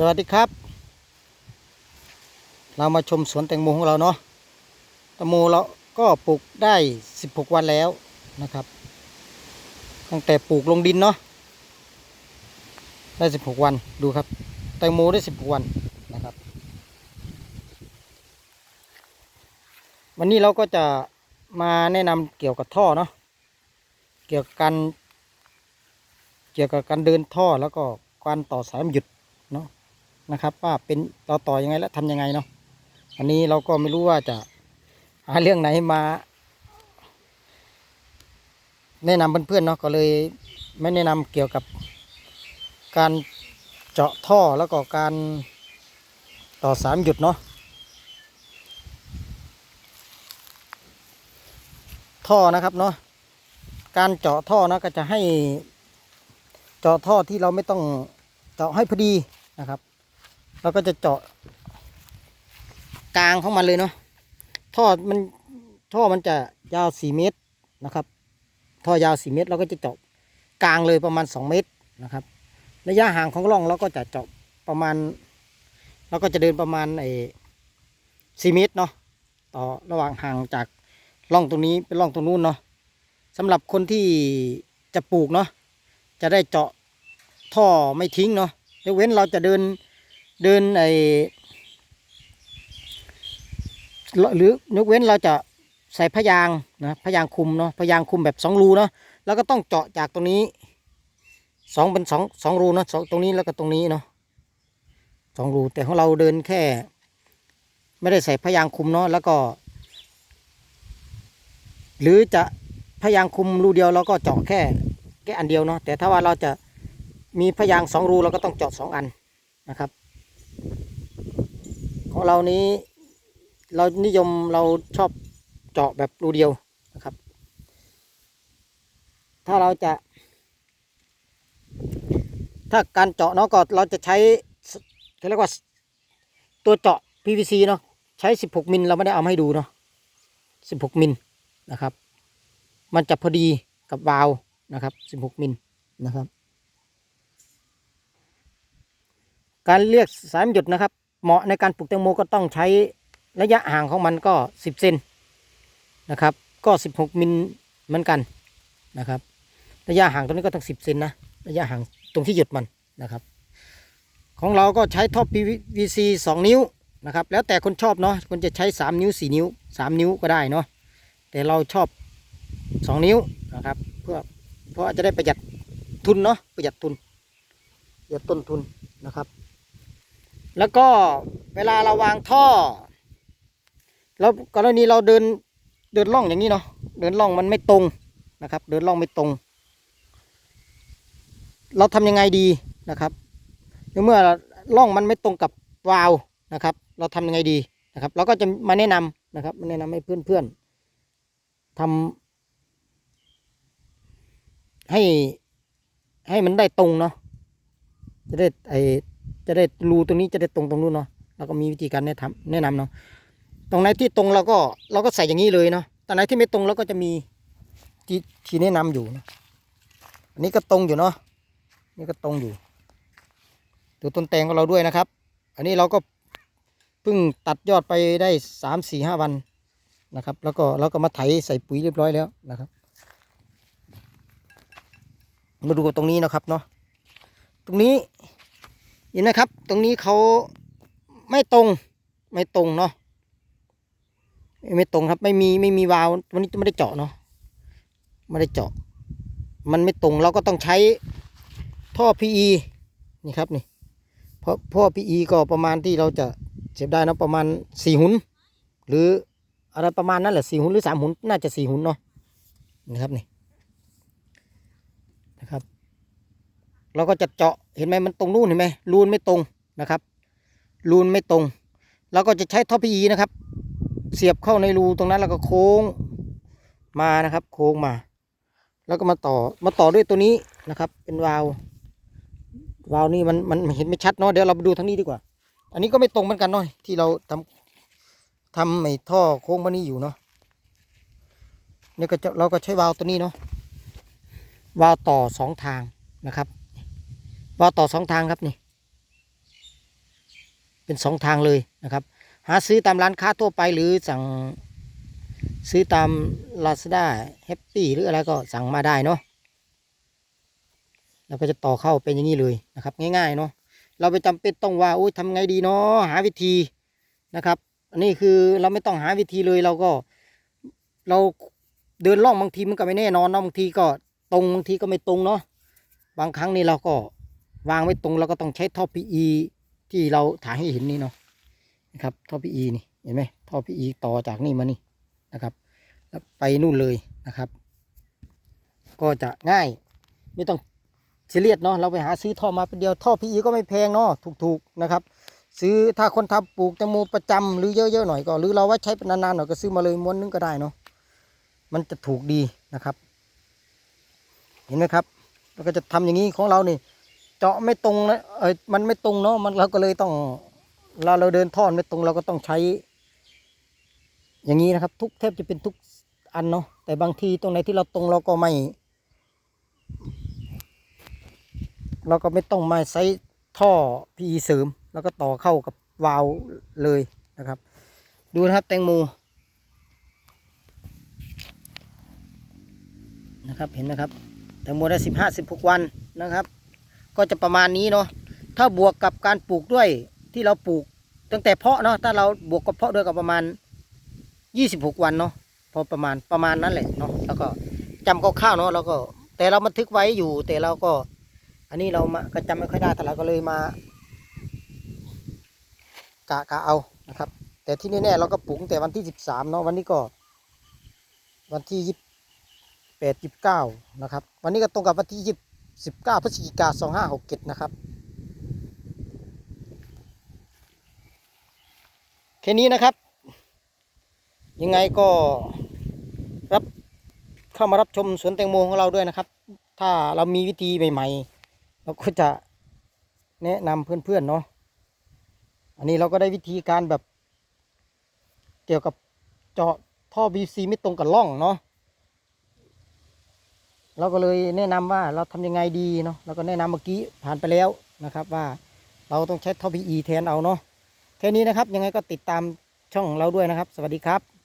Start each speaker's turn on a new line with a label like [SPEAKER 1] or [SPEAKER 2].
[SPEAKER 1] สวัสดีครับ เรามาชมสวนแตงโมของเราเนาะแตงโมเราก็ปลูกได้ 16 วันแล้วนะครับ ตั้งแต่ปลูกลงดินเนาะได้ 16 วันดูครับ แตงโมได้ 16 วันนะครับ วันนี้เราก็จะมาแนะนำเกี่ยวกับท่อเนาะเกี่ยวกับการเกี่ยวกับการเดินท่อแล้วก็การต่อสายมหยุดเนาะ นะครับ ว่าเป็นเราต่อยังไงและทำยังไงเนาะอันนี้เราก็ไม่รู้ว่าจะหาเรื่องไหนมา แนะนำเพื่อนๆเนาะก็เลยไม่แนะนำเกี่ยวกับการเจาะท่อแล้วก็การต่อสามหยุดเนาะท่อนะครับเนาะการเจาะท่อนะก็จะให้เจาะท่อที่เราไม่ต้องเจาะให้พอดีนะครับ เราก็จะเจาะกลางของมันเลยเนาะท่อมันท่อมันจะยาวสี่เมตรนะครับ ท่อยาวสี่เมตรเราก็จะเจาะกลางเลยประมาณสองเมตรนะครับ ระยะห่างของร่องเราก็จะเจาะประมาณเราก็จะเดินประมาณไอ้สี่เมตรเนาะต่อระหว่างห่างจากร่องตรงนี้เป็นร่องตรงนู้นเนาะสำหรับคนที่จะปลูกเนาะจะได้เจาะท่อไม่ทิ้งเนาะยกเว้นเราจะเดิน เดินไอหรือยกเว้นเราจะใส่พยางนะพยางคุมเนาะพยางคุมแบบสองรูเนาะแล้วก็ต้องเจาะจากตรงนี้สองเป็นสองสองรูเนาะสองตรงนี้แล้วก็ตรงนี้เนาะสองรูแต่ของเราเดินแค่ ไม่ได้ใส่พยางคุมเนาะแล้วก็ หรือจะพยางคุมรูเดียวเราก็เจาะแค่แค่อันเดียวเนาะแต่ถ้าว่าเราจะมีพยางสองรูเราก็ต้องเจาะสองอันนะครับ ของเรานี้ เรานิยมเราชอบเจาะแบบรูเดียวนะครับ ถ้าเราจะ ถ้าการเจาะเนาะก็เราจะใช้เขาเรียกว่าตัวเจาะ PVC เนาะใช้ 16 มิลเราไม่ได้เอาให้ดูเนาะ16 มิลนะครับ มันจะพอดีกับวาล์วนะครับ 16 มิลนะครับ การเลือกสายหยุดนะครับ เหมาะในการปลูกแตงโมก็ต้องใช้ระยะห่างของมันก็ 10 เซนนะครับ ก็ 16มิลเหมือนกันนะครับ ระยะห่างตรงนี้ก็ต้อง 10เซนนะระยะห่างตรงที่หยุดมันนะครับ ของเราก็ใช้ท่อ PVC 2 นิ้วนะครับ แล้วแต่คนชอบเนาะคนจะใช้ 3 นิ้ว 4 นิ้ว 3 นิ้วก็ได้เนาะแต่เราชอบสองนิ้วนะครับ เพื่อเพราะจะได้ประหยัดทุนเนาะประหยัดทุนประหยัดต้นทุนนะครับ แล้วก็เวลาเราวางท่อ แล้วกรณีเราเดินเดินล่องอย่างนี้เนาะเดินล่องมันไม่ตรงนะครับ เดินล่องไม่ตรง เราทำยังไงดีนะครับเมื่อล่องมันไม่ตรงกับวาล์วนะครับ เราทำยังไงดีนะครับ เราก็จะมาแนะนำนะครับมาแนะนำให้เพื่อนๆทำให้ให้มันได้ตรงเนาะจะได้ไอ จะได้รูตรงนี้จะได้ตรงตรงนู้นเนาะเราก็มีวิธีการแนะนำแนะนำเนาะตรงไหนที่ตรงเราก็เราก็ใส่อย่างนี้เลยเนาะตรงไหนที่ไม่ตรงเราก็จะมีที่ที่แนะนำอยู่นะอันนี้ก็ตรงอยู่เนาะนี่ก็ตรงอยู่ ดูต้นแตงของเราด้วยนะครับ อันนี้เราก็เพิ่งตัดยอดไปได้สามสี่ห้าวันนะครับ แล้วก็เราก็มาไถใส่ปุ๋ยเรียบร้อยแล้วนะครับมาดูตรงนี้นะครับเนาะตรงนี้ เห็นนะครับ ตรงนี้เขาไม่ตรง ไม่ตรงเนาะไม่ตรงครับ ไม่มีไม่มีวาล์ววันนี้ไม่ได้เจาะเนาะไม่ได้เจาะ มันไม่ตรงเราก็ต้องใช้ท่อ PE นี่ครับนี่เพราะท่อ PE ก็ประมาณที่เราจะเสียบได้นะประมาณสี่หุนหรืออะไรประมาณนั้นแหละสี่หุนหรือสามหุนน่าจะสี่หุนเนาะนี่ครับนี่นะครับ เราก็จะเจาะ เห็นไหมมันตรงนู่นเห็นไหมรูนไม่ตรงนะครับ รูนไม่ตรงเราก็จะใช้ท่อพีนะครับ เสียบเข้าในรูตรงนั้นแล้วก็โค้งมานะครับ โค้งมา แล้วก็มาต่อมาต่อด้วยตัวนี้นะครับ เป็นวาล์ววาล์วนี่มันมันเห็นไม่ชัดเนาะเดี๋ยวเราไปดูทางนี้ดีกว่า อันนี้ก็ไม่ตรงเหมือนกันเนาะที่เราทำทำไอ้ท่อโค้งมานี่อยู่เนาะเนี่ยก็เราก็ใช้วาล์วตัวนี้เนาะวาล์วต่อสองทางนะครับ วาต่อสองทางครับนี่ เป็นสองทางเลยนะครับ หาซื้อตามร้านค้าทั่วไปหรือสั่งซื้อตาม Lazada Happy หรืออะไรก็สั่งมาได้เนาะเราก็จะต่อเข้าเป็นอย่างนี้เลยนะครับ ง่ายๆเนาะเราไปจำเป็นต้องว่าโอ้ยทำไงดีเนาะหาวิธีนะครับ อันนี้คือเราไม่ต้องหาวิธีเลยเราก็ เราเดินล่องบางทีมันก็ไม่แน่นอนเนาะบางทีก็ตรงบางทีก็ไม่ตรงเนาะบางครั้งนี่เราก็ วางไม่ตรงเราก็ต้องใช้ท่อ PE ที่เราถ่ายให้เห็นนี่เนาะนะครับท่อ PE นี่เห็นไหมท่อ PE ต่อจากนี่มานี่นะครับ แล้วไปนู่นเลยนะครับ ก็จะง่าย ไม่ต้องเสียเรียดเนาะเราไปหาซื้อท่อมาเป็นเดียวท่อ PE ก็ไม่แพงเนาะถูกๆนะครับ ซื้อถ้าคนทำปลูกแตงโมประจำหรือเยอะๆหน่อยก็หรือเราไว้ใช้เป็นนานๆหน่อยก็ซื้อมาเลยม้วนนึงก็ได้เนาะมันจะถูกดีนะครับ เห็นไหมครับเราก็จะทำอย่างนี้ของเรานี่ เจาะไม่ตรงนะเออมันไม่ตรงเนาะมันเราก็เลยต้องเราเราเดินท่อนไม่ตรงเราก็ต้องใช้ อย่างนี้นะครับ ทุกแทบจะเป็นทุกอันเนาะแต่บางทีตรงไหนที่เราตรงเราก็ไม่ เราก็ไม่ต้องมาใช้ท่อ PE เสริม แล้วก็ต่อเข้ากับวาล์วเลยนะครับ ดูนะครับแตงโมนะครับเห็นไหมครับแตงโมได้สิบห้าสิบหกวันนะครับ ก็จะประมาณนี้เนาะถ้าบวกกับการปลูกด้วยที่เราปลูกตั้งแต่เพาะเนาะถ้าเราบวกกับเพาะด้วยก็ประมาณยี่สิบหกวันเนาะพอประมาณประมาณนั้นแหละเนาะแล้วก็จำคร่าวๆเนาะแล้วก็ แต่เราบันทึกไว้อยู่แต่เราก็ อันนี้เรามาก็จำไม่ค่อยได้แต่เราก็เลยมากะกะเอานะครับ แต่ที่แน่ๆเราก็ปลูกแต่วันที่สิบสามเนาะวันนี้ก็ วันที่ยี่แปดยี่เก้านะครับ วันนี้ก็ตรงกับวันที่ ยี่สิบเก้าพฤศจิกาสองห้าหกเจ็ดนะครับ แค่นี้นะครับ ยังไงก็รับเข้ามารับชมสวนแตงโมของเราด้วยนะครับ ถ้าเรามีวิธีใหม่ๆ เราก็จะแนะนำเพื่อนๆเนาะอันนี้เราก็ได้วิธีการแบบ เกี่ยวกับเจาะท่อ BC ไม่ตรงกับร่องเนาะ เราก็เลยแนะนำว่าเราทำยังไงดีเนาะเราก็แนะนำเมื่อกี้ผ่านไปแล้วนะครับว่าเราต้องใช้ท่อ PE แทนเอาเนาะแค่นี้นะครับยังไงก็ติดตามช่องเราด้วยนะครับ สวัสดีครับ